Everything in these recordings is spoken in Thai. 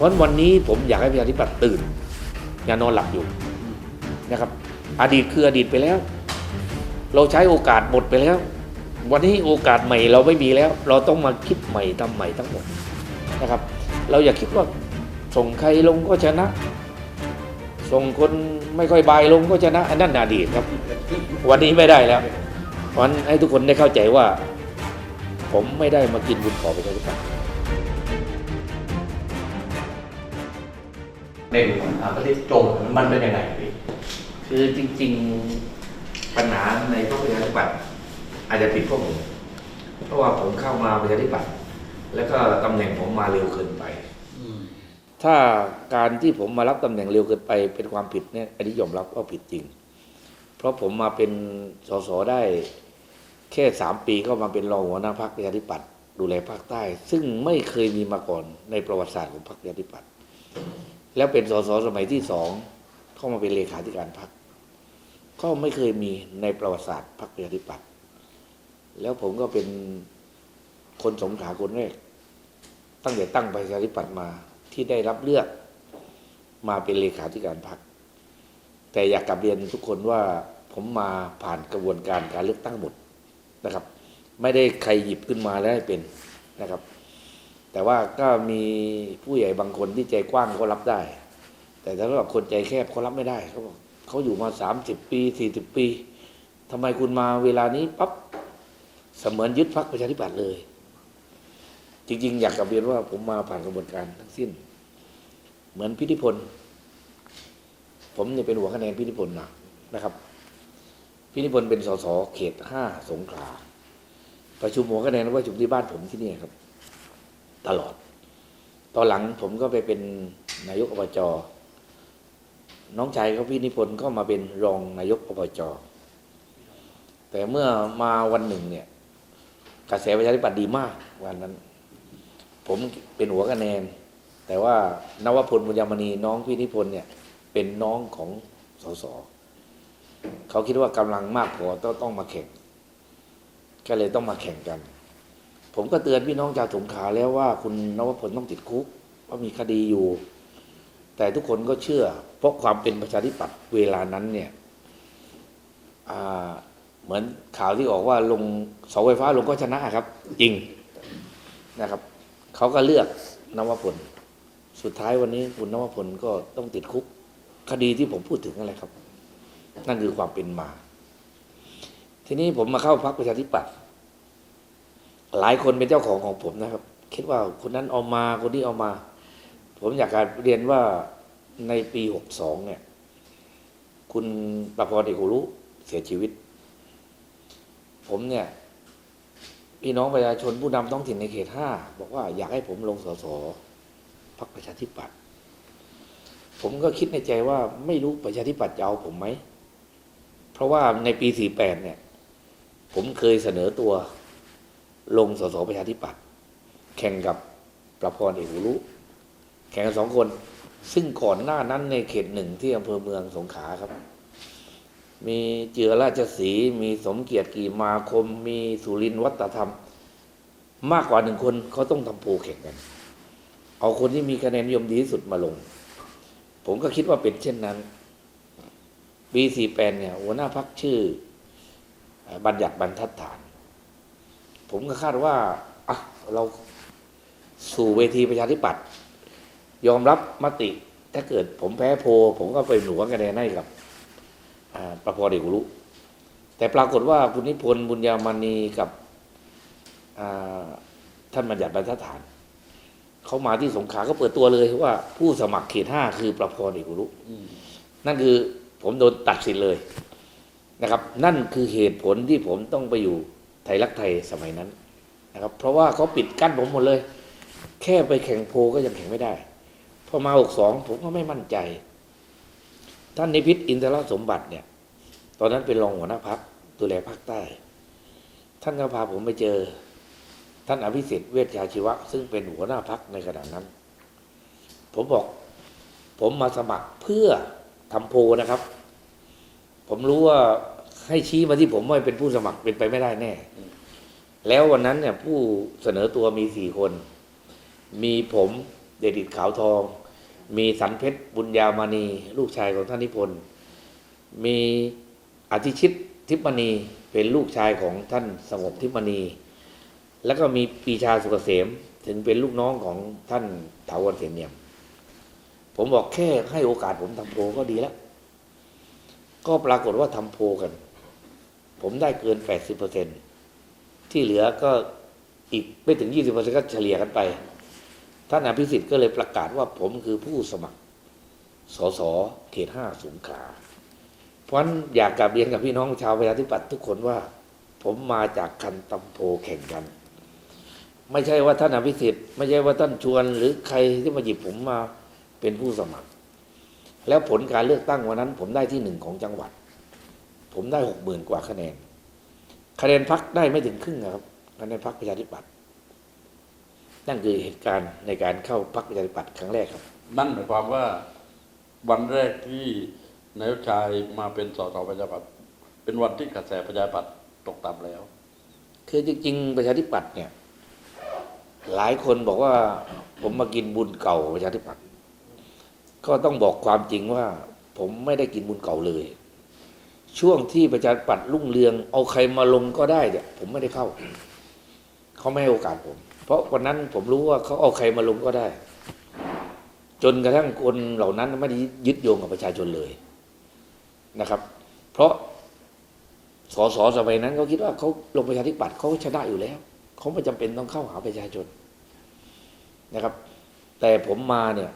ราะวันนี้ผมอยากให้ประชาธิปัตย์ตื่น อย่านอนหลับอยู่นะครับ อดีตคืออดีตไปแล้ว เราใช้โอกาสหมดไปแล้ว วันนี้โอกาสใหม่เราไม่มีแล้ว เราต้องมาคิดใหม่ทำใหม่ทั้งหมดนะครับ เราอย่าคิดว่าส่งใครลงก็ชนะ ส่งคนไม่ค่อยบายลงก็ชนะอันนั้นอดีตครับ วันนี้ไม่ได้แล้วเพราะฉะนั้นให้ทุกคนได้เข้าใจว่า ผมไม่ได้มากินบุญขอประชาธิปัตย์ ในหลวงประเทศโจทย์มันเป็นยังไงพี่คือจริง ๆปัญหาในพรรคประชาธิปัตย์อาจจะผิดพวกผมเพราะว่าผมเข้ามาประชาธิปัตย์แล้วก็ตำแหน่งผมมาเร็วเกินไปถ้าการที่ผมมารับตำแหน่งเร็วเกินไปเป็นความผิดเนี่ยอันนี้ยอมรับว่าผิดจริง เพราะผมมาเป็นสสได้แค่สามปีก็มาเป็นรองหัวหน้าพรรคประชาธิปัตย์ดูแลภาคใต้ ซึ่งไม่เคยมีมาก่อนในประวัติศาสตร์ของพรรคประชาธิปัตย์ แล้วเป็นสสสมัยที่สองเข้ามาเป็นเลขาธิการพรรคก็ไม่เคยมีในประวัติศาสตร์พรรคประชาธิปัตย์แล้วผมก็เป็นคนสงขลาคนแรก ตั้งแต่ตั้งประชาธิปัตย์มาที่ได้รับเลือกมาเป็นเลขาธิการพรรคแต่อยากกลับเรียนทุกคนว่าผมมาผ่านกระบวนการการเลือกตั้งหมดนะครับ ไม่ได้ใครหยิบขึ้นมาแล้วให้เป็นนะครับ แต่ว่าก็มีผู้ใหญ่บางคนที่ใจกว้างเขารับได้ แต่สำหรับคนใจแคบเขารับไม่ได้เขาบอกเขาอยู่มาสามสิบปีสี่สิบปีทำไมคุณมาเวลานี้ปั๊บเสมือนยึดพรรคประชาธิปัตย์เลย จริง ๆ อยากกลับเรียนว่าผมมาผ่านกระบวนการทั้งสิ้น เหมือนพิธิพล ผมเนี่ยเป็นหัวคะแนนพิธิพลนะนะครับ พิธิพลเป็นสสเขตห้าสงขลาประชุมหัวคะแนนว่าประชุมที่บ้านผมที่นี่ครับ ตลอด ตอนหลังผมก็ไปเป็นนายกอบจ น้องชายเขาพี่นิพนธ์ก็มาเป็นรองนายกอบจ แต่เมื่อมาวันหนึ่งเนี่ย กระแสประชาธิปัตย์ดีมากวันนั้น ผมเป็นหัวคะแนน แต่ว่านวพลบุญยมณีน้องพี่นิพนธ์เนี่ย เป็นน้องของสสเขาคิดว่ากำลังมากพอต้องต้องมาแข่ง ก็เลยต้องมาแข่งกัน ผมก็เตือนพี่น้องชาวสงขลาแล้วว่าคุณนวพลต้องติดคุกเพราะมีคดีอยู่ แต่ทุกคนก็เชื่อ เพราะความเป็นประชาธิปัตย์เวลานั้นเนี่ยเหมือนข่าวที่ออกว่าลงเสาไฟฟ้าลงก็ชนะครับ จริงนะครับเขาก็เลือกนวพลสุดท้ายวันนี้คุณนวพลก็ต้องติดคุก คดีที่ผมพูดถึงอะไรครับ นั่นคือความเป็นมา ทีนี้ผมมาเข้าพรรคประชาธิปัตย์ หลายคนเป็นเจ้าของของผมนะครับ คิดว่าคนนั้นเอามาคนนี้เอามา ผมอยากการเรียนว่าในปีหกสองเนี่ย คุณประพรเอกอุรุเสียชีวิต ผมเนี่ย พี่น้องประชาชนผู้นำท้องถิ่นในเขตห้าบอกว่าอยากให้ผมลงสสพรรคประชาธิปัตย์ผมก็คิดในใจว่าไม่รู้ประชาธิปัตย์จะเอาผมไหม เพราะว่าในปีสี่แปดเนี่ย ผมเคยเสนอตัว ลงสสประชาธิปัตย์แข่งกับประพรเอกอุรุแข่งกันสองคน ซึ่งก่อนหน้านั้นในเขตหนึ่งที่อำเภอเมืองสงขลาครับ มีเจือราชสีมีสมเกียรติกีมาคม มีสุรินทร์วัฒนธรรม มากกว่าหนึ่งคนเขาต้องทำโพแข่งกัน เอาคนที่มีคะแนนนิยมดีที่สุดมาลง ผมก็คิดว่าเป็นเช่นนั้นปีสี่แปดเนี่ยหัวหน้าพักชื่อ บัญญัติบรรทัดฐาน ผมก็คาดว่าอะเราสู่เวทีประชาธิปัตย์ยอมรับมติ ถ้าเกิดผมแพ้โพลผมก็ไปหนุนคะแนนให้กับอ่าประพอเดกุรุแต่ปรากฏว่าคุณนิพนธ์บุญญามณีกับอ่าท่านบัญญัติบรรทัดฐาน เขามาที่สงขลาก็เปิดตัวเลยว่าผู้สมัครเขตห้าคือประพรเอกอุรุนั่นคือผมโดนตัดสิทธิ์เลยนะครับ นั่นคือเหตุผลที่ผมต้องไปอยู่ ไทยรักไทยสมัยนั้นนะครับ เพราะว่าเขาปิดกั้นผมหมดเลย แค่ไปแข่งโพก็ยังแข่งไม่ได้พอมาหกสองผมก็ไม่มั่นใจ ท่านนิพิษอินทรสมบัติเนี่ย ตอนนั้นเป็นรองหัวหน้าพักดูแลภาคใต้ ท่านก็พาผมไปเจอ ท่านอภิสิทธิ์เวชชาชีวะ ซึ่งเป็นหัวหน้าพักในขณะนั้น ผมบอก ผมมาสมัครเพื่อทำโพนะครับ ผมรู้ว่า ให้ชี้มาที่ผมว่าเป็นผู้สมัครเป็นไปไม่ได้แน่ แล้ววันนั้นเนี่ยผู้เสนอตัวมีสี่คน มีผมเดชดิตขาวทอง มีสันเพชรบุญญามณีลูกชายของท่านนิพนธ์มีอธิชิตทิพมณีเป็นลูกชายของท่านสงบทิพมณี แล้วก็มีปีชาสุกเกษมถึงเป็นลูกน้องของท่านถาวรเสนเนียม ผมบอกแค่ให้โอกาสผมทำโพลก็ดีแล้ว ก็ปรากฏว่าทำโพลกัน ผมได้เกิน 80%ที่เหลือก็อีกไม่ถึง 20%ก็เฉลี่ยกันไป ท่านอภิสิทธิ์ก็เลยประกาศว่าผมคือผู้สมัครสสเขตห้าสงขลาเพราะฉะนั้นอยากกลับเรียนกับพี่น้องชาวประชาธิปัตย์ทุกคนว่า ผมมาจากคันตำโพแข่งกัน ไม่ใช่ว่าท่านอภิสิทธิ์ไม่ใช่ว่าท่านชวน หรือใครที่มาหยิบผมมาเป็นผู้สมัคร แล้วผลการเลือกตั้งวันนั้น ผมได้ที่หนึ่งของจังหวัด ผมได้หกหมื่นกว่าคะแนน คะแนนพักได้ไม่ถึงครึ่งนะครับคะแนนพักประชาธิปัตย์นั่นคือเหตุการณ์ในการเข้าพักประชาธิปัตย์ครั้งแรกครับ นั่นหมายความว่าวันแรกที่นายกชายมาเป็นสสประชาธิปัตย์เป็นวันที่กระแสประชาธิปัตย์ตกต่ำแล้ว คือจริงๆประชาธิปัตย์เนี่ย หลายคนบอกว่าผมมากินบุญเก่าประชาธิปัตย์ก็ต้องบอกความจริงว่า ผมไม่ได้กินบุญเก่าเลย ช่วงที่ประชาธิปัตย์รุ่งเรือง เอาใครมาลงก็ได้เนี่ยผมไม่ได้เข้า เขาไม่ให้โอกาสผม เพราะวันนั้นผมรู้ว่าเขาเอาใครมาลงก็ได้ จนกระทั่งคนเหล่านั้นไม่ได้ยึดโยงกับประชาชนเลยนะครับ เพราะสสสมัยนั้นเขาคิดว่าเขาลงประชาธิปัตย์เขาชนะอยู่แล้วเขาไม่จำเป็นต้องเข้าหาประชาชนนะครับ แต่ผมมาเนี่ย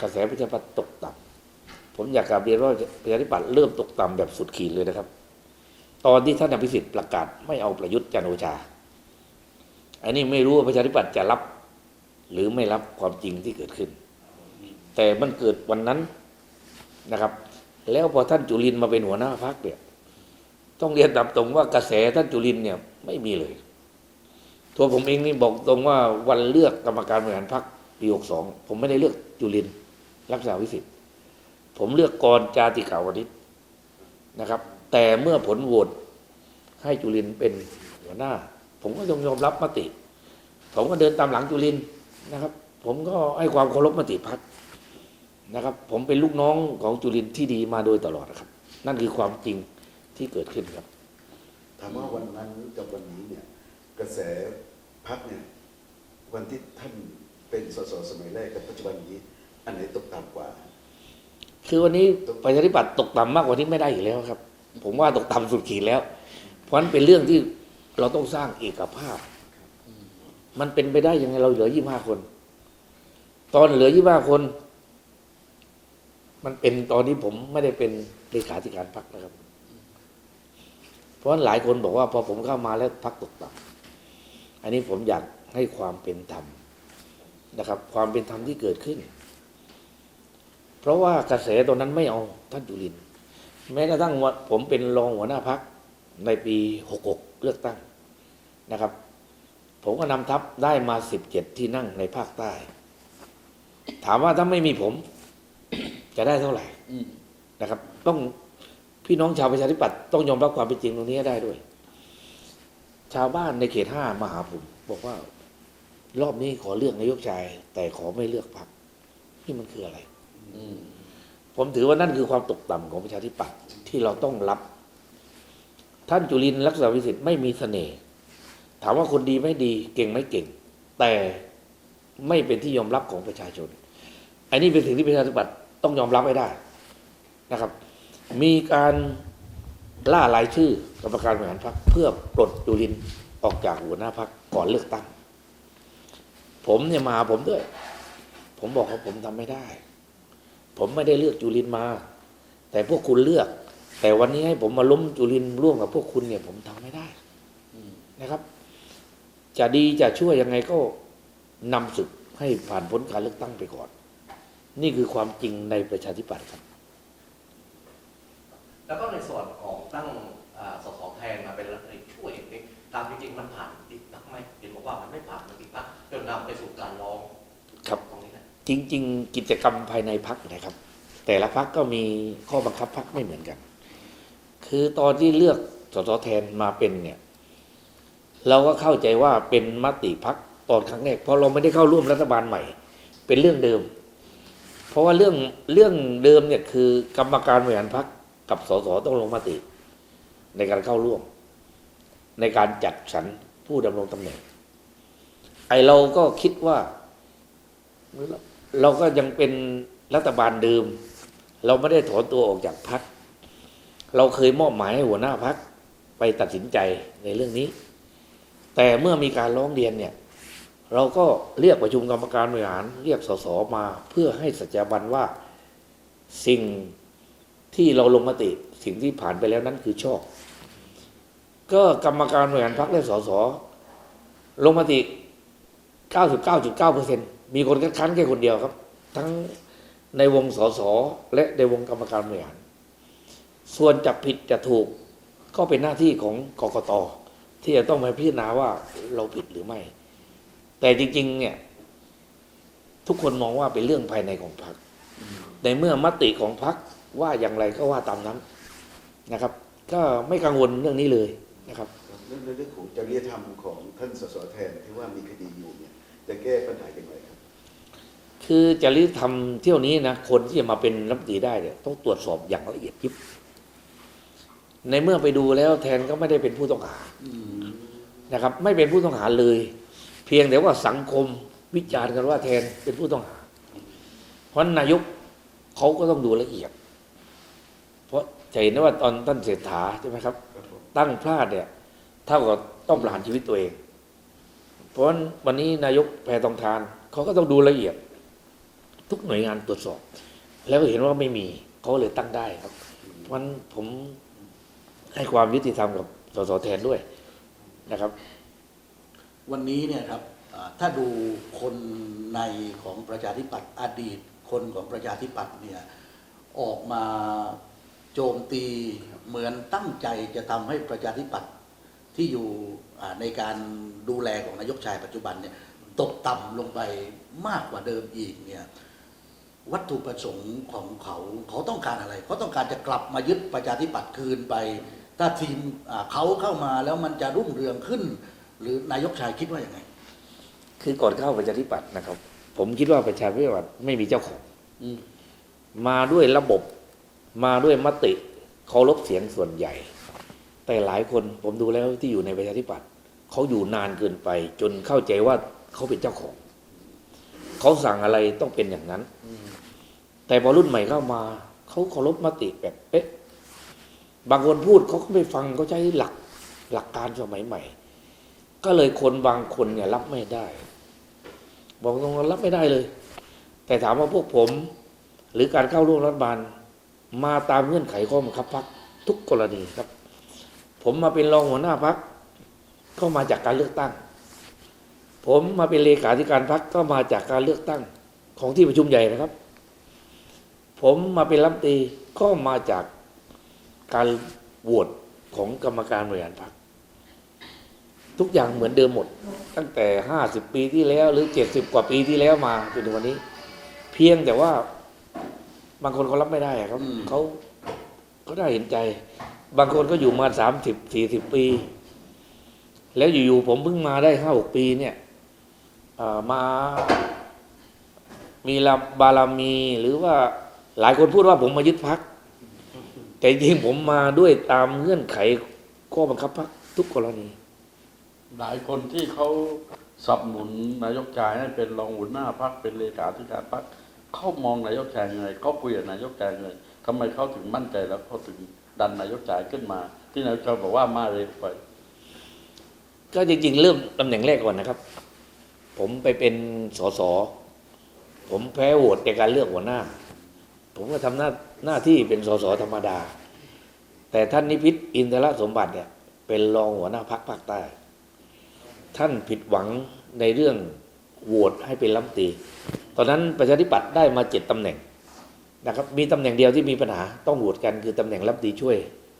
กระแสประชาธิปัตย์ตกต่ำ ผมอยากกลับเรียนว่าประชาธิปัตย์เริ่มตกต่ำแบบสุดขีดเลยนะครับ ตอนที่ท่านอภิสิทธิ์ประกาศไม่เอาประยุทธ์จันโอชา อันนี้ไม่รู้ว่าประชาธิปัตย์จะรับ หรือไม่รับความจริงที่เกิดขึ้น แต่มันเกิดวันนั้นนะครับ แล้วพอท่านจุลินมาเป็นหัวหน้าพรรคเนี่ยต้องเรียนตามตรงว่ากระแสท่านจุลินเนี่ยไม่มีเลย ตัวผมเองนี่บอกตรงว่าวันเลือกกรรมการบริหารพรรคปี62ผมไม่ได้เลือกจุลินร์รักษาวิสิทธิ์ ผมเลือกกรจาติกาวนิชนะครับ แต่เมื่อผลโหวตให้จุลินเป็นหัวหน้า ผมก็ต้องยอมรับมติ ผมก็เดินตามหลังจุลินนะครับ ผมก็ให้ความเคารพมติพรรคนะครับ ผมเป็นลูกน้องของจุลินที่ดีมาโดยตลอดนะครับ นั่นคือความจริงที่เกิดขึ้นครับถามว่าวันนั้นกับวันนี้เนี่ยกระแสพักเนี่ยวันที่ท่านเป็นสสสมัยแรกกับปัจจุบันนี้ อันไหนตกต่ำกว่า คือวันนี้ประชาธิปัตย์ตกต่ำมากกว่านี้ไม่ได้อีกแล้วครับ ผมว่าตกต่ำสุดขีดแล้ว เพราะนั้นเป็นเรื่องที่เราต้องสร้างเอกภาพ มันเป็นไปได้ยังไงเราเหลือยี่ห้าคน ตอนเหลือยี่ห้าคน มันเป็นตอนนี้ผมไม่ได้เป็นเลขาธิการพรรคนะครับ เพราะหลายคนบอกว่า พอผมเข้ามาแล้วพรรคตกต่ำอันนี้ผมอยากให้ความเป็นธรรมนะครับ ความเป็นธรรมที่เกิดขึ้น เพราะว่ากระแสตอนนั้นไม่เอาท่านจุลิน แม้กระทั่งว่าผมเป็นรองหัวหน้าพักในปี 66 เลือกตั้งนะครับ ผมก็นำทัพได้มา 17 ที่นั่งในภาคใต้ ถามว่าถ้าไม่มีผม จะได้เท่าไหร่นะครับ ต้องพี่น้องชาวประชาธิปัตย์ต้องยอมรับความเป็นจริงตรงนี้ได้ด้วย ชาวบ้านในเขตห้ามาหาผมบอกว่ารอบนี้ขอเลือกนายกชาย แต่ขอไม่เลือกพรรคนี่มันคืออะไร ผมถือว่านั่นคือความตกต่ำของประชาธิปัตย์ที่เราต้องรับ ท่านจุลินลักษณะวิสิทธิ์ไม่มีเสน่ห์ถามว่าคนดีไม่ดีเก่งไม่เก่ง แต่ไม่เป็นที่ยอมรับของประชาชน อันนี้เป็นสิ่งที่ประชาธิปัตย์ต้องยอมรับให้ได้นะครับ มีการล่ารายชื่อกรรมการบริหารพรรคเพื่อปลดจุลินออกจากหัวหน้าพรรคก่อนเลือกตั้ง ผมเนี่ยมาผมด้วย ผมบอกว่าผมทำไม่ได้ ผมไม่ได้เลือกจุลินมา แต่พวกคุณเลือก แต่วันนี้ให้ผมมาล้มจุลินร่วมกับพวกคุณเนี่ย ผมทำไม่ได้อนะครับ จะดีจะช่วยยังไงก็นำศึกให้ผ่านพ้นการเลือกตั้งไปก่อน นี่คือความจริงในประชาธิปัตย์ครับ แล้วก็ในส่วน จริง ๆ กิจกรรมภายในพักนะครับ แต่ละพักก็มีข้อบังคับพักไม่เหมือนกัน คือตอนที่เลือกสสแทนมาเป็นเนี่ย เราก็เข้าใจว่าเป็นมติพักตอนครั้งแรกเพราะเราไม่ได้เข้าร่วมรัฐบาลใหม่ เป็นเรื่องเดิม เพราะว่าเรื่องเรื่องเดิมเนี่ยคือกรรมการบริหารพักกับสสต้องลงมติ ในการเข้าร่วม ในการจัดสรรผู้ดำรงตำแหน่งไอเราก็คิดว่า เราก็ยังเป็นรัฐบาลเดิม เราไม่ได้ถอนตัวออกจากพัก เราเคยมอบหมายให้หัวหน้าพักไปตัดสินใจในเรื่องนี้ แต่เมื่อมีการร้องเรียนเนี่ย เราก็เรียกประชุมกรรมการบริหาร เรียกสสมาเพื่อให้สัจจบันว่าสิ่งที่เราลงมติสิ่งที่ผ่านไปแล้วนั้นคือชอบ ก็กรรมการบริหารพักและสสลงมติ 99.9% มีคนคัดค้านแค่คนเดียวครับ ทั้งในวงสสและในวงกรรมการบริหารส่วนจะผิดจะถูกก็เป็นหน้าที่ของกกตที่จะต้องมาพิจารณาว่าเราผิดหรือไม่ แต่จริง ๆ เนี่ย ทุกคนมองว่าเป็นเรื่องภายในของพรรคในเมื่อมติของพรรคว่าอย่างไรก็ว่าตามนั้นนะครับ ก็ไม่กังวลเรื่องนี้เลยนะครับเรื่องเรื่องของจริยธรรมของท่านสสแทนที่ว่ามีคดีอยู่เนี่ยจะแก้ปัญหาอย่างไรครับ คือจริยธรรมเที่ยวนี้นะคนที่จะมาเป็นรัฐมนตรีได้เนี่ยต้องตรวจสอบอย่างละเอียดยิบ ในเมื่อไปดูแล้วแทนก็ไม่ได้เป็นผู้ต้องหานะครับ ไม่เป็นผู้ต้องหาเลย เพียงแต่ว่าสังคมวิจารณ์กันว่าแทนเป็นผู้ต้องหา เพราะนายกเขาก็ต้องดูละเอียด เพราะจะเห็นได้ว่าตอนท่านเศรษฐาใช่ไหมครับครับผมตั้งพลาดเนี่ยเท่ากับต้องประหารชีวิตตัวเอง เพราะฉะนั้นวันนี้นายกแพทองทานเขาก็ต้องดูละเอียด ทุกหน่วยงานตรวจสอบ แล้วก็เห็นว่าไม่มีเขาเลยตั้งได้ครับเพราะฉะนั้นผมให้ความยุติธรรมกับสสแทนด้วยนะครับ วันนี้เนี่ยครับถ้าดูคนในของประชาธิปัตย์อดีต คนของประชาธิปัตย์เนี่ยออกมาโจมตีเหมือนตั้งใจจะทำให้ประชาธิปัตย์ที่อยู่ในการดูแลของนายกชายปัจจุบันเนี่ยตกต่ำลงไปมากกว่าเดิมอีกเนี่ย วัตถุประสงค์ของเขาเขาต้องการอะไรเขาต้องการจะกลับมายึดประชาธิปัตย์คืนไป ถ้าทีมอ่าเขาเข้ามาแล้วมันจะรุ่งเรืองขึ้น หรือนายกชายคิดว่าอย่างไง คือก่อนเข้าประชาธิปัตย์นะครับ ผมคิดว่าประชาธิปัตย์ไม่มีเจ้าของอืมมาด้วยระบบมาด้วยมติเคารพเสียงส่วนใหญ่ แต่หลายคนผมดูแล้วที่อยู่ในประชาธิปัตย์เขาอยู่นานเกินไป จนเข้าใจว่าเขาเป็นเจ้าของ เขาสั่งอะไรต้องเป็นอย่างนั้น แต่พอรุ่นใหม่เข้ามาเขาเคารพมติแบบเป๊ะบางคนพูดเขาก็ไม่ฟังเขาใช้หลักหลักการสมัยใหม่ ก็เลยคนบางคนเนี่ยรับไม่ได้ บอกตรงๆรับไม่ได้เลย แต่ถามว่าพวกผม หรือการเข้าร่วมรัฐบาล มาตามเงื่อนไขข้อบังคับพักทุกกรณีครับ ผมมาเป็นรองหัวหน้าพักก็มาจากการเลือกตั้ง ผมมาเป็นเลขาธิการพักก็มาจากการเลือกตั้งของที่ประชุมใหญ่นะครับ ผมมาเป็นรัฐมนตรีก็มาจากการโหวตของกรรมการบริหารพักทุกอย่างเหมือนเดิมหมด ตั้งแต่ห้าสิบปีที่แล้ว หรือเจ็ดสิบกว่าปีที่แล้วมาจนถึงวันนี้ เพียงแต่ว่า บางคนเขารับไม่ได้อะครับอืมเขาเขาได้เห็นใจ บางคนก็อยู่มาสามสิบสี่สิบปี แล้วอยู่ๆผมเพิ่งมาได้ห้าหกปีเนี่ยเอ่อมามีลาบารมีหรือว่า หลายคนพูดว่าผมมายึดพัก แต่จริงๆผมมาด้วยตามเงื่อนไขข้อบังคับพักทุกกรณี หลายคนที่เขาสนับสนุนนายกชายให้เป็นรองหัวหน้าพักเป็นเลขาธิการพักเขามองนายกชายยังไงเขาคุยกับนายกชายยังไงทำไมเขาถึงมั่นใจแล้วเขาถึงดันนายกชายขึ้นมา ที่นายกชายบอกว่ามาเร็วไป ก็จริง ๆ เริ่มตำแหน่งแรกก่อนนะครับ ผมไปเป็นสสผมแพ้โหวตในการเลือกหัวหน้า ผมก็ทำหน้าหน้าที่เป็นสสธรรมดา แต่ท่านนิพิษอินทรสมบัติเนี่ย เป็นรองหัวหน้าพักภาคใต้ ท่านผิดหวังในเรื่องโหวตให้เป็นรัฐมนตรีตอนนั้นประชาธิปัตย์ได้มาเจ็ดตำแหน่งนะครับ มีตำแหน่งเดียวที่มีปัญหาต้องโหวตกันคือตำแหน่งรัฐมนตรีช่วย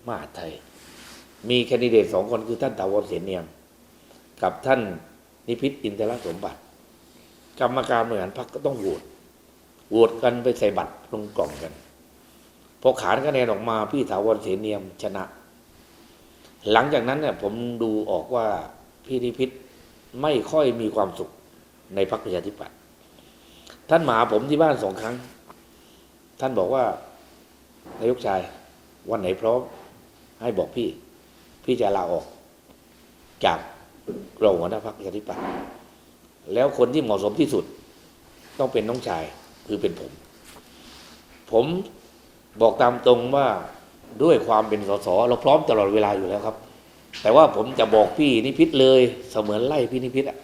มหาไทย มีแคนดิเดตสองคนคือท่านถาวรเสนเนียม กับท่านนิพิษอินทรสมบัติ กรรมการบริหารพรรคก็ต้องโหวต โหวตกันไปใส่บัตรลงกล่องกัน พอขานคะแนนออกมาพี่ถาวรเสนเนียมชนะ หลังจากนั้นเนี่ยผมดูออกว่าพี่นิพิษไม่ค่อยมีความสุขในพรรคประชาธิปัตย์ท่านมาหาผมที่บ้านสองครั้ง ท่านบอกว่านายกชาย วันไหนพร้อม ให้บอกพี่ พี่จะลาออก จากรองหัวหน้าพรรคประชาธิปัตย์แล้วคนที่เหมาะสมที่สุด ต้องเป็นน้องชาย คือเป็นผม ผมบอกตามตรงว่าด้วยความเป็นสสเราพร้อมตลอดเวลาอยู่แล้วครับ แต่ว่าผมจะบอกพี่นิพิษเลยเสมือนไล่พี่นิพิษอะ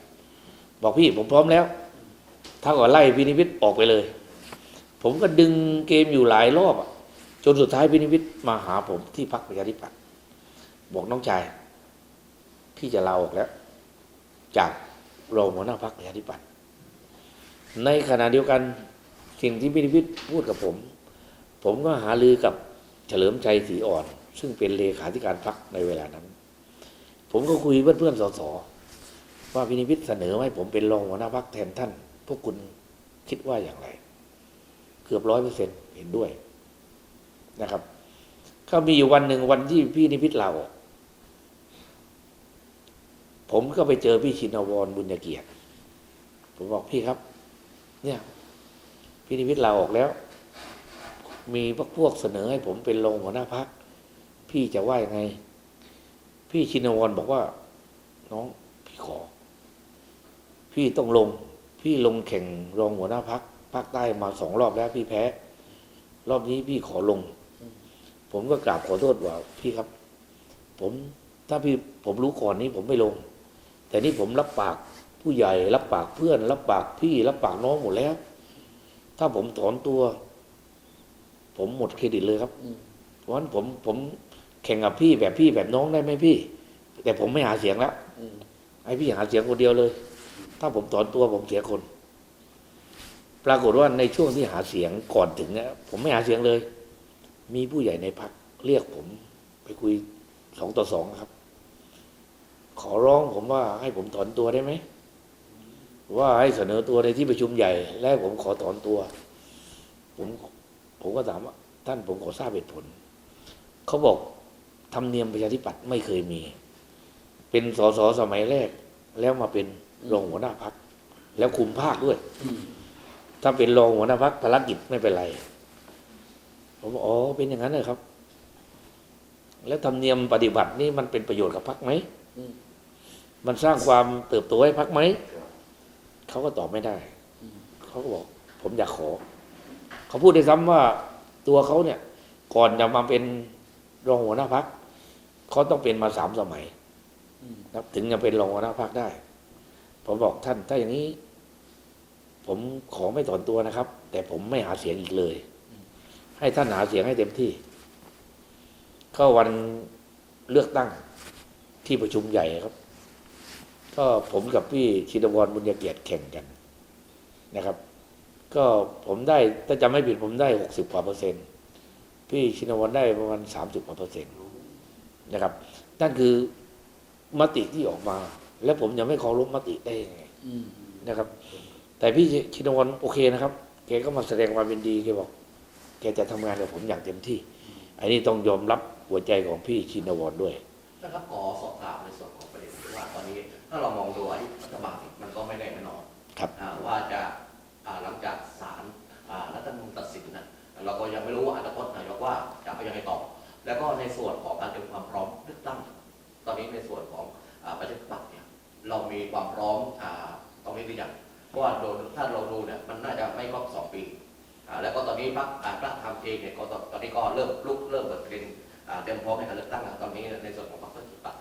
บอกพี่ผมพร้อมแล้ว ถ้าก่อนไล่พี่นิพิษออกไปเลย ผมก็ดึงเกมอยู่หลายรอบอะจนสุดท้ายพี่นิพิษมาหาผมที่พักประชาธิปัตย์บอกน้องชายพี่จะลาออกแล้ว จากรองหัวหน้าพักประชาธิปัตย์ในขณะเดียวกัน สิ่งที่พี่นิพิษพูดกับผม ผมก็หาลือกับเฉลิมชัยศรีอ่อน ซึ่งเป็นเลขาธิการพักในเวลานั้น ผมก็คุยเพื่อนๆสสว่าพินิพิษเสนอให้ผมเป็นรองหัวหน้าพักแทนท่าน พวกคุณคิดว่าอย่างไร เกือบร้อยเปอร์เซ็นเห็นด้วยนะครับ ก็มีอยู่วันหนึ่งวันที่พี่นิพิษลาผมก็ไปเจอพี่ชินวรบุญญเกียรติ ผมบอกพี่ครับ เนี่ย พี่นิพิษลาออกแล้ว มีพวกพวกเสนอให้ผมเป็นรองหัวหน้าพัก พี่จะว่ายังไง พี่ชินวรบอกว่า น้องพี่ขอ พี่ต้องลง พี่ลงแข่งรองหัวหน้าพักภาคใต้มาสองรอบแล้ว พี่แพ้ รอบนี้พี่ขอลง ผมก็กราบขอโทษว่า พี่ครับ ผมถ้าพี่ผมรู้ก่อนนี้ผมไม่ลง แต่นี่ผมรับปากผู้ใหญ่รับปากเพื่อน รับปากพี่รับปากน้องหมดแล้ว ถ้าผมถอนตัว ผมหมดเครดิตเลยครับอืมเพราะฉะนั้นผมผมแข่งกับพี่แบบพี่แบบน้องได้ไหมพี่ แต่ผมไม่หาเสียงแล้วอืมให้พี่หาเสียงคนเดียวเลย ถ้าผมถอนตัวผมเสียคน ปรากฏว่าในช่วงที่หาเสียงก่อนถึงเนี่ยผมไม่หาเสียงเลย มีผู้ใหญ่ในพักเรียกผม ไปคุยสองต่อสองครับ ขอร้องผมว่าให้ผมถอนตัวได้ไหม ว่าให้เสนอตัวในที่ประชุมใหญ่ และผมขอถอนตัว ผมผมก็ถามว่า ท่านผมขอทราบเหตุผล เขาบอกธรรมเนียมประชาธิปัตย์ไม่เคยมี เป็นสสสมัยแรก แล้วมาเป็นรองหัวหน้าพัก แล้วคุมภาคด้วย ถ้าเป็นรองหัวหน้าพักภารกิจไม่เป็นไร ผมบอกอ๋อเป็นอย่างนั้นเลยครับ แล้วธรรมเนียมปฏิบัตินี่มันเป็นประโยชน์กับพักไหมมมันสร้างความเติบโตให้พักไหม เขาก็ตอบไม่ได้ เขาก็บอก ผมอยากขอ เขาพูดได้ซ้ำว่าตัวเขาเนี่ย ก่อนจะมาเป็นรองหัวหน้าพักเขาต้องเป็นมาสามสมัยถึงจะเป็นรองหัวหน้าพักได้ ผมบอกท่าน ถ้าอย่างนี้ ผมขอไม่ถอนตัวนะครับ แต่ผมไม่หาเสียงอีกเลย ให้ท่านหาเสียงให้เต็มที่ เข้าวันเลือกตั้งที่ประชุมใหญ่ครับ ก็ผมกับพี่ชินวรบุญญาเกียรติแข่งกันนะครับ ก็ผมได้ถ้าจำไม่ผิดผมได้หกสิบกว่าเปอร์เซ็นต์พี่ชินวรได้ประมาณสามสิบกว่าเปอร์เซ็นต์นะครับนั่นคือมติที่ออกมา แล้วผมยังไม่เคารพมติได้ยังไงนะครับ แต่พี่ชินวรโอเคนะครับแกก็มาแสดงความเป็นดีแกบอก แกจะทำงานกับผมอย่างเต็มที่ อันนี้ต้องยอมรับหัวใจของพี่ชินวรด้วยนะครับขอสอบถามในส่วนของาเรามองดูอายุรัฐบาลมันก็ไม่แน่ไม่นอนครับอ่าว่าจะอ่าหลังจากศาลอ่ารัฐธรรมนูญตัดสินนะเราก็ยังไม่รู้ว่าอนาคตนายกว่าจะเอายังไงต่อ แล้วก็ในส่วนของการเตรียมความพร้อมเลือกตั้ง ตอนนี้ในส่วนของอ่าประชาธิปัตย์เนี่ยเรามีความพร้อมอ่าตรงนี้หรือยังเพราะว่าโดนถ้าเราดูเนี่ยมันน่าจะไม่ครบสองปีอ่าแล้วก็ตอนนี้พรรคอ่าพรรคทำเองเนี่ยก็ตอนตอนนี้ก็เริ่มลุกเริ่มเปิดประเด็นอ่าเตรียมพร้อมในการเลือกตั้งแล้วตอนนี้ในส่วนของพรรคประชาธิปัตย์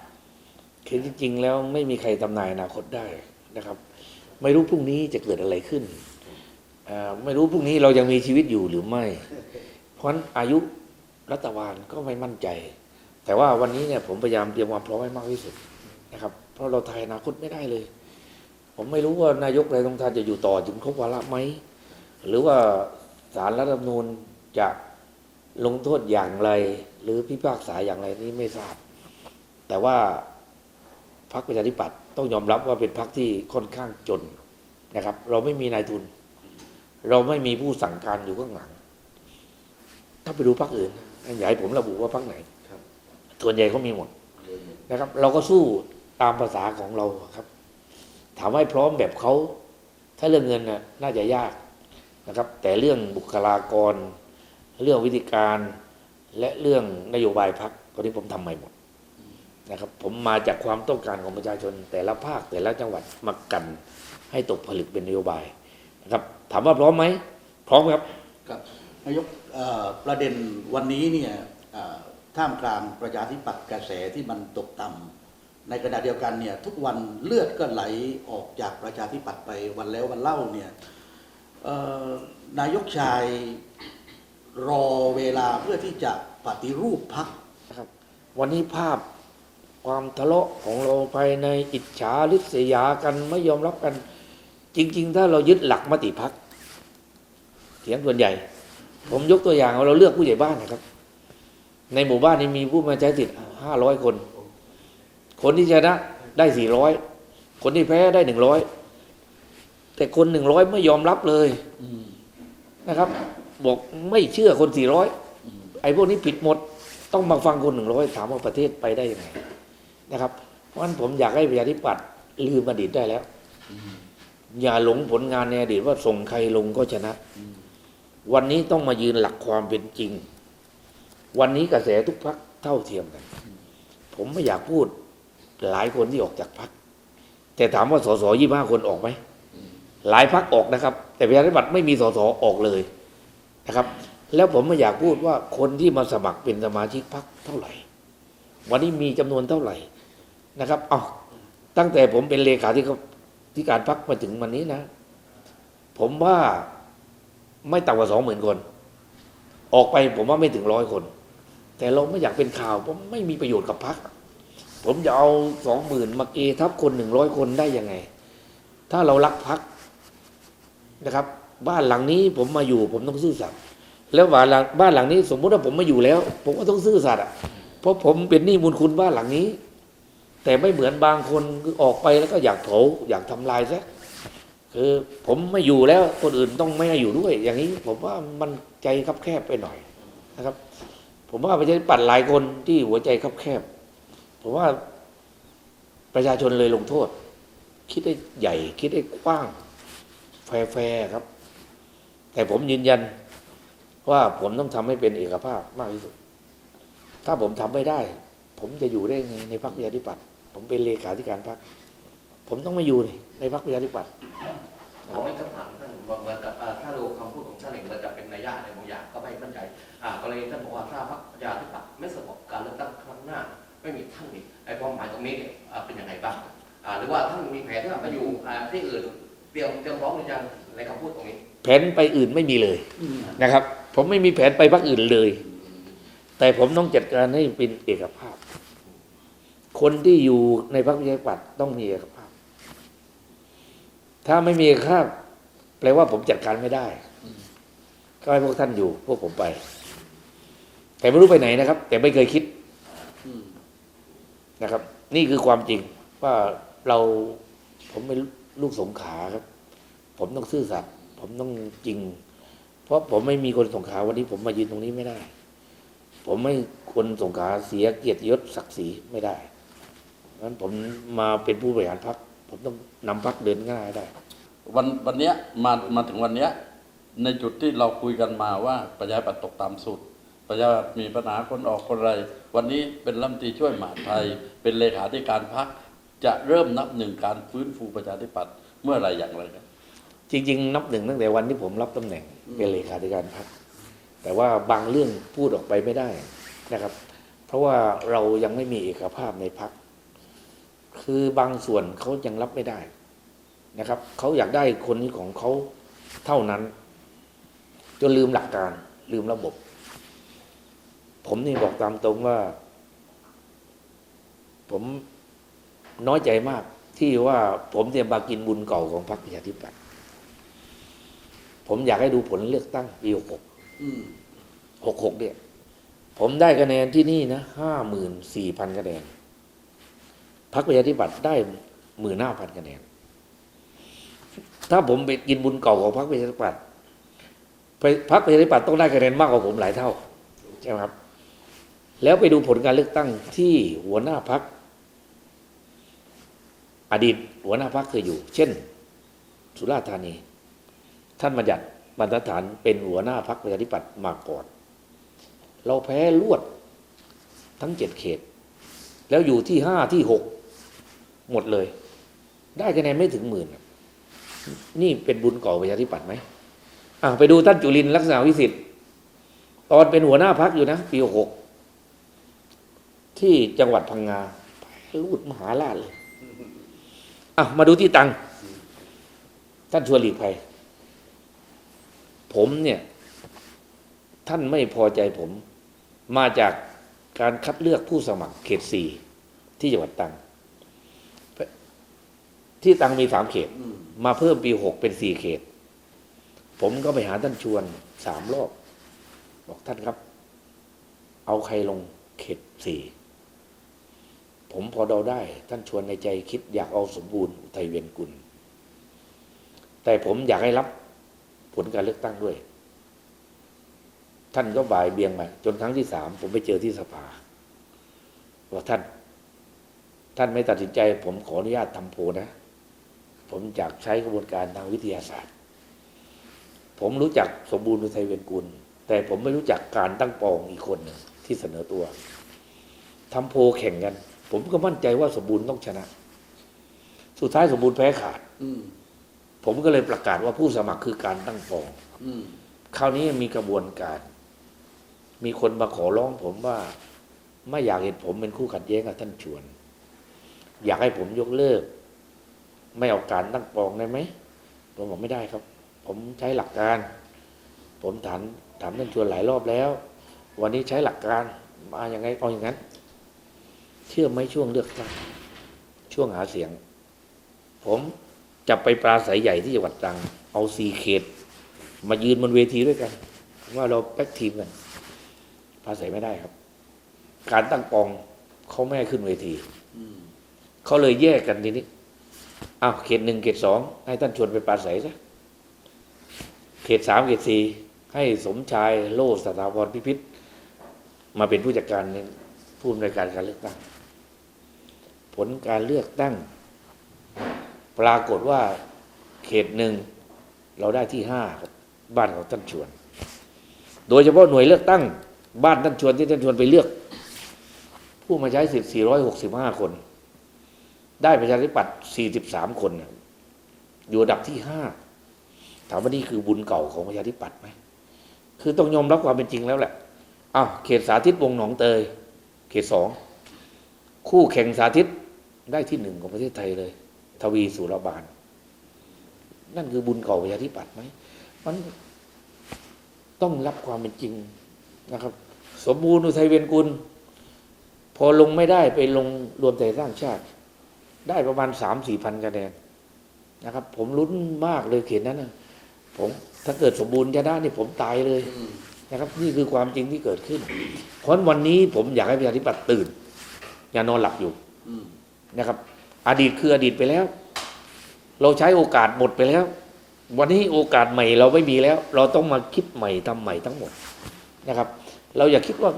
คือจริง ๆ แล้วไม่มีใครทำนายอนาคตได้นะครับ ไม่รู้พรุ่งนี้จะเกิดอะไรขึ้น ไม่รู้พรุ่งนี้เรายังมีชีวิตอยู่หรือไม่ เพราะฉะนั้นอายุรัฐบาลก็ไม่มั่นใจ แต่ว่าวันนี้เนี่ยผมพยายามเตรียมความพร้อมให้มากที่สุดนะครับ เพราะเราทายอนาคตไม่ได้เลย ผมไม่รู้ว่านายกไรต้องทานจะอยู่ต่อถึงครบวาระไหมหรือว่าสารรัฐธรรมนูญจะลงโทษอย่างไร หรือพิพากษาอย่างไรนี่ไม่ทราบ แต่ว่า รรคประชาธิปัตย์ต้องยอมรับว่าเป็นพรรคที่ค่อนข้างจนนะครับ เราไม่มีนายทุน เราไม่มีผู้สั่งการอยู่ข้างหลัง ถ้าไปดูพรรคอื่นอย่าให้ผมระบุว่าพรรคไหนครับส่วนใหญ่เขามีหมดนะครับ เราก็สู้ตามภาษาของเราครับ ถามว่าให้พร้อมแบบเขาถ้าเรื่องเงินน่ะน่าจะยากนะครับ แต่เรื่องบุคลากร เรื่องวิธีการและเรื่องนโยบายพักตอนนี้ผมทำใหม่หมด นะครับผมมาจากความต้องการของประชาชน แต่ละภาคแต่ละจังหวัดมากัน ให้ตกผลึกเป็นนโยบายนะครับถามว่าพร้อมไหมพร้อมครับครับนายกเอ่อประเด็นวันนี้เนี่ยเอ่อท่ามกลางประชาธิปัตย์กระแสที่มันตกต่ำในขณะเดียวกันเนี่ยทุกวันเลือดก็ไหลออกจากประชาธิปัตย์ไปวันแล้ววันเล่าเนี่ยเอ่อนายกชายรอเวลาเพื่อที่จะปฏิรูปพักนะครับวันนี้ภาพ ความทะเลาะของเราภายในอิจฉาริษยากันไม่ยอมรับกัน จริง ๆ ถ้าเรายึดหลักมติพักเสียงส่วนใหญ่ ผมยกตัวอย่างเราเลือกผู้ใหญ่บ้านนะครับ ในหมู่บ้านนี้มีผู้มาใช้สิทธิ์ห้าร้อยคน คนที่ชนะได้สี่ร้อยคนที่แพ้ได้หนึ่งร้อยแต่คนหนึ่งร้อยไม่ยอมรับเลยนะครับ บอกไม่เชื่อคนสี่ร้อยไอ้พวกนี้ผิดหมด ต้องมาฟังคนหนึ่งร้อยถามว่าประเทศไปได้ยังไง นะครับ เพราะฉะนั้นผมอยากให้ประชาธิปัตย์ลืมอดีตได้แล้ว อย่าหลงผลงานในอดีตว่าส่งใครลงก็ชนะ วันนี้ต้องมายืนหลักความเป็นจริง วันนี้กระแสทุกพักเท่าเทียมกัน ผมไม่อยากพูดหลายคนที่ออกจากพัก แต่ถามว่าสสยี่ห้าคนออกไหม หลายพักออกนะครับ แต่ประชาธิปัตย์ไม่มีสสออกเลยนะครับ แล้วผมไม่อยากพูดว่าคนที่มาสมัครเป็นสมาชิกพรรคเท่าไหร่ วันนี้มีจำนวนเท่าไหร่ นะครับเอาตั้งแต่ผมเป็นเลขาที่ที่การพรรคมาถึงวันนี้นะ ผมว่าไม่ต่ำกว่าสองหมื่นคน ออกไปผมว่าไม่ถึงร้อยคน แต่เราไม่อยากเป็นข่าวเพราะไม่มีประโยชน์กับพรรคผมจะเอาสองหมื่นมาเกทับคนหนึ่งร้อยคนได้ยังไง ถ้าเรารักพรรคนะครับ บ้านหลังนี้ผมมาอยู่ ผมต้องซื่อสัตย์แล้วบ้านหลังบ้านหลังนี้ สมมุติว่าผมม่อยู่แล้ว ผมก็ต้องซื่อสัตย์อะเพราะผมเป็นหนี้บุญคุณบ้านหลังนี้ แต่ไม่เหมือนบางคนคือออกไปแล้วก็อยากเผาอยากทำลายซะคือผมไม่อยู่แล้วคนอื่นต้องไม่ให้อยู่ด้วย อย่างนี้ผมว่ามันใจคับแคบไปหน่อยนะครับ ผมว่าประชาธิปัตย์หลายคนที่หัวใจคับแคบ ผมว่าประชาชนเลยลงโทษ คิดได้ใหญ่ คิดได้กว้าง แฟร์ครับ แต่ผมยืนยันว่าผมต้องทำให้เป็นเอกภาพมากที่สุด ถ้าผมทำไม่ได้ ผมจะอยู่ได้ไงในพรรคประชาธิปัตย์ ผมเป็นเลขาธิการพรรคผมต้องมาอยู่ในในพรรคประชาธิปัตย์ผมไม่คำถามท่านว่าเหมือนกับอ่าถ้าดูคำพูดของท่านเองมันจะเป็นนัยยะอะไรบางอย่างก็ไม่มั่นใจอ่ากรณีท่านบอกว่าถ้าพรรคประชาธิปัตย์ไม่สงบการเลือกตั้งครั้งหน้า ไม่มีท่านนี่ไอ้ความหมายตรงนี้เนี่ยอ่าเป็นยังไงบ้างอ่าหรือว่าท่านมีแผนที่จะไปอยู่อ่าที่อื่นเตรียมเตรียมพร้อมหรือยังในคำพูดตรงนี้ แผนไปอื่นไม่มีเลยนะครับ ผมไม่มีแผนไปพรรคอื่นเลย แต่ผมต้องจัดการให้เป็นเอกภาพ คนที่อยู่ในพรรคประชาธิปัตย์ต้องมีเอกภาพ ถ้าไม่มีเอกภาพ แปลว่าผมจัดการไม่ได้ ก็ให้พวกท่านอยู่ พวกผมไป แต่ไม่รู้ไปไหนนะครับ แต่ไม่เคยคิดนะครับ นี่คือความจริงว่าเราผมเป็นลูกสงขาครับ ผมต้องซื่อสัตย์ผมต้องจริง เพราะผมไม่มีคนสงขาวันนี้ผมมายืนตรงนี้ไม่ได้ ผมไม่คนสงขาเสียเกียรติยศศักดิ์ศรีไม่ได้ นั้นผมมาเป็นผู้บริหารพรรคผมต้องนำพรรคเดินหน้าให้ได้ วันวันเนี้ยมามาถึงวันเนี้ยในจุดที่เราคุยกันมาว่าประชาธิปัตย์ตกต่ำสุด ประชาธิปัตย์มีปัญหาคนออกคนอะไร วันนี้เป็นรัฐมนตรีช่วยมหาดไทย เป็นเลขาธิการพรรคจะเริ่มนับหนึ่งการฟื้นฟูประชาธิปัตย์เมื่อไหรอย่างไรครับจริง ๆ นับหนึ่งตั้งแต่วันที่ผมรับตำแหน่งเป็นเลขาธิการพรรคแต่ว่าบางเรื่องพูดออกไปไม่ได้นะครับ เพราะว่าเรายังไม่มีเอกภาพในพรร คคือบางส่วนเขายังรับไม่ได้นะครับเขาอยากได้คนนี้ของเขาเท่านั้น จนลืมหลักการ ลืมระบบ ผมนี่บอกตามตรงว่า ผมน้อยใจมากที่ว่าผมจะมากินบุญเก่าของพรรคประชาธิปัตย์ผมอยากให้ดูผลเลือกตั้งปีหกหกอืมหกหกเนี่ย ผมได้คะแนนที่นี่นะห้าหมื่นสี่พันคะแนน พรรคประชาธิปัตย์ได้หมื่นห้าพันคะแนน ถ้าผมไปกินบุญเก่าของพรรคประชาธิปัตย์พรรคประชาธิปัตย์ต้องได้คะแนนมากกว่าผมหลายเท่าใช่ไหมครับ แล้วไปดูผลการเลือกตั้งที่หัวหน้าพรรคอดีตหัวหน้าพรรคเคยอยู่ เช่น สุราษฎร์ธานี ท่านบัญญัติบรรทัดฐานเป็นหัวหน้าพรรคประชาธิปัตย์มาก่อน เราแพ้รวดทั้งเจ็ดเขต แล้วอยู่ที่ห้าที่หก หมดเลย ได้คะแนนไม่ถึงหมื่น นี่เป็นบุญก่อประชาธิปัตย์ไหมอะไปดูท่านจุลินลักษณะวิสิทธิ์ตอนเป็นหัวหน้าพักอยู่นะปีหกที่จังหวัดพังงารูดมหาราชเลยอะมาดูที่ตังท่านชวนหลีกภัยผมเนี่ย ท่านไม่พอใจผม มาจากการคัดเลือกผู้สมัครเขตสี่ที่จังหวัดตัง ที่ตรังมีสามเขตอืมมาเพิ่มปีหกเป็นสี่เขต ผมก็ไปหาท่านชวนสามรอบ บอกท่านครับ เอาใครลงเขตสี่ผมพอเดาได้ ท่านชวนในใจคิดอยากเอาสมบูรณ์อุทัยเวียนกุล แต่ผมอยากให้รับผลการเลือกตั้งด้วย ท่านก็บ่ายเบียงมาจนครั้งที่สามผมไปเจอที่สภาบอกท่าน ท่านไม่ตัดสินใจ ผมขออนุญาตทำโพลนะ ผมอยากใช้กระบวนการทางวิทยาศาสตร์ ผมรู้จักสมบูรณ์อุทัยเวียนกุล แต่ผมไม่รู้จักการตั้งปองอีกคนหนึ่งที่เสนอตัวทำโพลแข่งกัน ผมก็มั่นใจว่าสมบูรณ์ต้องชนะ สุดท้ายสมบูรณ์แพ้ขาด อืมผมก็เลยประกาศว่าผู้สมัครคือการตั้งปองอืมคราวนี้มีกระบวนการ มีคนมาขอร้องผมว่า ไม่อยากเห็นผมเป็นคู่ขัดแย้งกับท่านชวน อยากให้ผมยกเลิก ไม่เอาการตั้งปองได้ไหมผมบอกไม่ได้ครับ ผมใช้หลักการ ผมถามถามท่านชวนหลายรอบแล้ว วันนี้ใช้หลักการมาอย่างไงเอาอย่างนั้น เชื่อไหมช่วงเลือกตั้งช่วงหาเสียง ผมจะไปปราศัยใหญ่ที่จังหวัดตรัง เอาสี่เขต มายืนบนเวทีด้วยกัน ว่าเราแพ็กทีมกันปราศัยไม่ได้ครับ การตั้งปองเขาไม่ให้ขึ้นเวทีอืมเขาเลยแยกกันทีนี้ อ้าวเขตหนึ่งเขตสองให้ท่านชวนไปปราศัยซะเขตสามเขตสี่ให้สมชายโลสถาพรพิพิธ มาเป็นผู้จัดการในผู้อำนวยการการเลือกตั้ง ผลการเลือกตั้ง ปรากฏว่าเขตหนึ่งเราได้ที่ห้าบบ้านของท่านชวน โดยเฉพาะหน่วยเลือกตั้ง บ้านท่านชวนที่ท่านชวนไปเลือก ผู้มาใช้สิทธิ์465 คน ได้ประชาธิปัตย์43 คนน่ะอยู่อันดับที่5ถามว่านี่คือบุญเก่าของประชาธิปัตย์ไหมคือต้องยอมรับความเป็นจริงแล้วแหละอ้าวเขตสาธิตวงหนองเตย เขตสองคู่แข่งสาธิตได้ที่หนึ่งของประเทศไทยเลย ทวีสุรบาล นั่นคือบุญเก่าประชาธิปัตย์ไหมมันต้องรับความเป็นจริงนะครับ สมบูรณ์อุทัยเวียนกุล พอลงไม่ได้ไปลงรวมไทยสร้างชาติ ได้ประมาณสามสี่พันคะแนนนะครับ ผมลุ้นมากเลยเขตนั้นนะผมถ้าเกิดสมบูรณ์ชนะนี่ผมตายเลยนะครับ นี่คือความจริงที่เกิดขึ้นเพราะฉะนั้นวันนี้ผมอยากให้ประชาธิปัตย์ตื่น อย่านอนหลับอยู่นะครับ อดีตคืออดีตไปแล้ว เราใช้โอกาสหมดไปแล้ว วันนี้โอกาสใหม่เราไม่มีแล้ว เราต้องมาคิดใหม่ทำใหม่ทั้งหมดนะครับ เราอย่าคิดว่า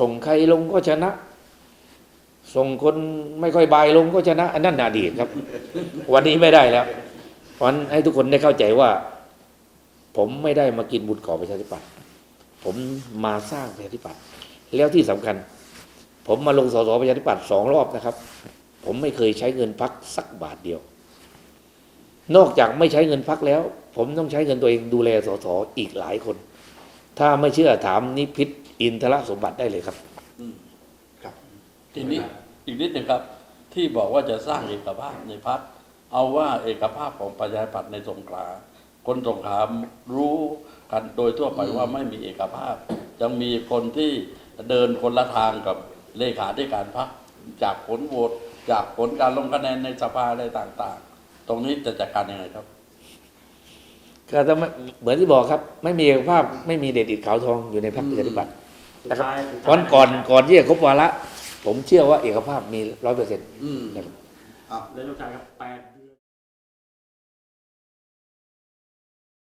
ส่งใครลงก็ชนะ ส่งคนไม่ค่อยบายลงก็ชนะ อันนั้นอดีตครับ วันนี้ไม่ได้แล้วเพราะนั้นให้ทุกคนได้เข้าใจว่า ผมไม่ได้มากินบุญก่อประชาธิปัตย์ผมมาสร้างประชาธิปัตย์แล้วที่สำคัญ ผมมาลงสสประชาธิปัตย์สองรอบนะครับ ผมไม่เคยใช้เงินพักสักบาทเดียว นอกจากไม่ใช้เงินพักแล้ว ผมต้องใช้เงินตัวเองดูแลสสอีกหลายคน ถ้าไม่เชื่อถามนิพิษอินทรสมบัติได้เลยครับ ทีนี้อีกนิดหนึ่งครับ ที่บอกว่าจะสร้างเอกภาพในพักเอาว่าเอกภาพของประชาธิปัตย์ในสงขลาคนสงขลารู้กันโดยทั่วไปว่าไม่มีเอกภาพ ยังมีคนที่เดินคนละทางกับเลขาธิการพักจากผลโหวตจากผลการลงคะแนนในสภาอะไรต่าง ๆ ตรงนี้จะจัดการยังไงครับก็ต้องไม่เหมือนที่บอกครับ ไม่มีเอกภาพไม่มีเดชอิดขาวทองอยู่ในพรรคประชาธิปัตย์นะครับเพราะก่อนก่อนที่จะครบวาระ ผมเชื่อว่าเอกภาพมีร้อยเปอร์เซ็นต์อืมนะครับอะแล้วลูกชายครับแปด